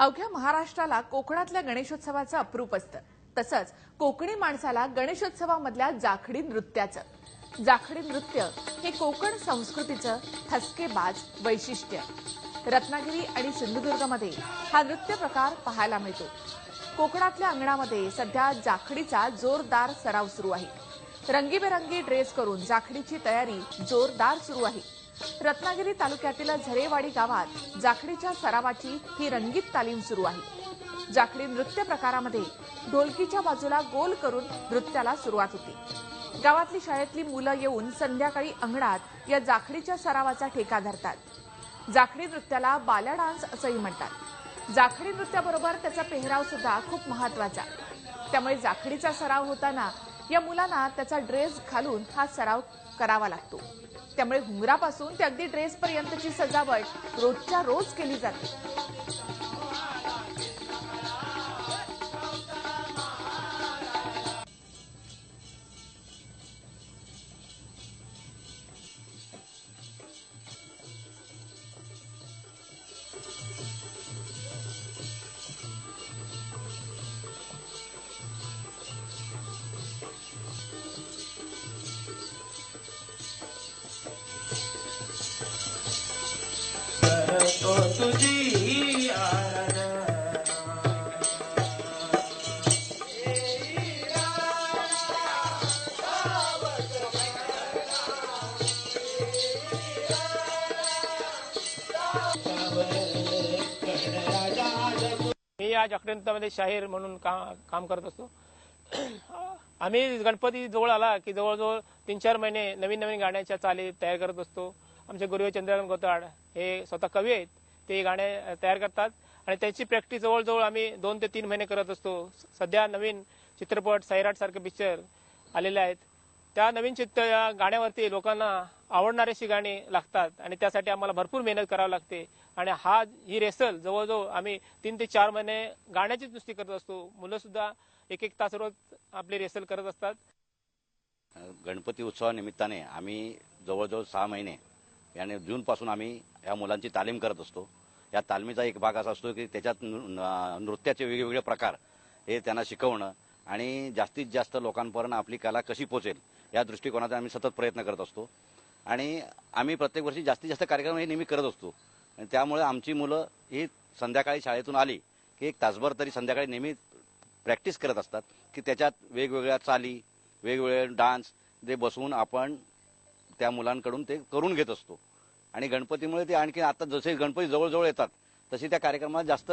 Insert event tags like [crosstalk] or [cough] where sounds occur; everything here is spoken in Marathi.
अवघ्या महाराष्ट्राला कोकणातल्या गणेशोत्सवाचं अप्रूप असतं. तसंच कोकणी माणसाला गणेशोत्सवामधल्या जाखडी नृत्याचं. जाखडी नृत्य हे कोकण संस्कृतीचं ठसकेबाज वैशिष्ट्य. रत्नागिरी आणि सिंधुदुर्गमध्ये हा नृत्य प्रकार पाहायला मिळतो. कोकणातल्या अंगणामध्ये सध्या जाखडीचा जोरदार सराव सुरू आहे. रंगीबेरंगी ड्रेस करून जाखडीची तयारी जोरदार सुरू आहे. रत्नागिरी तालुक्यातील झरेवाडी गावात जाखडीच्या सरावाची ही रंगीत तालीम सुरू आहे. जाखडी नृत्य प्रकारामध्ये ढोलकीच्या बाजूला गोल करून नृत्याला सुरुवात होते. गावातली शाळेतली मुलं येऊन संध्याकाळी अंगणात या जाखडीच्या सरावाचा ठेका धरतात. जाखडी नृत्याला बाल्या डान्स असंही म्हणतात. जाखडी नृत्याबरोबर त्याचा पेहराव सुद्धा खूप महत्त्वाचा त्यामुळे जाखडीचा सराव होताना या मुलांना त्याचा ड्रेस घालून हा सराव करावा लागतो. त्यामुळे हुंगरापासून ते अगदी ड्रेसपर्यंतची सजावट रोजच्या रोज केली जाते. तुझी मी या जागृतीमध्ये शाहीर म्हणून का, काम करत असतो. [clears throat] आम्ही गणपती जवळ आला की जवळजवळ तीन चार महिने नवीन नवीन गाण्याच्या चाली तयार करत असतो. आमचे गुरुवे चंद्रकांत गोताड हे स्वतः कवी आहेत. ते गाणे तयार करतात. आणि त्यांची प्रॅक्टिस जवळजवळ आम्ही दोन ते तीन महिने करत असतो. सध्या नवीन चित्रपट सैराट सारखे पिक्चर आलेले आहेत. त्या नवीन चित्र या गाण्यावरती लोकांना आवडणारी अशी गाणी लागतात. आणि त्यासाठी आम्हाला भरपूर मेहनत करावी लागते. आणि हा ही रेसल जवळजवळ आम्ही तीन ते चार महिने गाण्याचीच नुसती करत असतो. मुलं सुद्धा एक एक तास रोज आपली रेसल करत असतात. गणपती उत्सवानिमित्ताने आम्ही जवळजवळ सहा महिने याने जूनपासून आम्ही या मुलांची तालीम करत असतो. या तालमीचा एक भाग असा असतो की त्याच्यात नृ- न- नृत्याचे वेगवेगळे प्रकार हे त्यांना शिकवणं आणि जास्तीत जास्त लोकांपर्यंत आपली कला कशी पोचेल या दृष्टिकोनाचा आम्ही सतत प्रयत्न करत असतो. आणि आम्ही प्रत्येक वर्षी जास्तीत जास्त कार्यक्रम हे नेहमी करत असतो. आणि त्यामुळे आमची मुलं ही संध्याकाळी शाळेतून आली की एक तासभर तरी संध्याकाळी नेहमी प्रॅक्टिस करत असतात की त्याच्यात वेगवेगळ्या चाली वेगवेगळे डान्स ते बसवून आपण त्या मुलांकडून ते करून घेत असतो. आणि गणपतीमुळे ते आणखी आता जसे गणपती जवळजवळ येतात तशी त्या कार्यक्रमात जास्त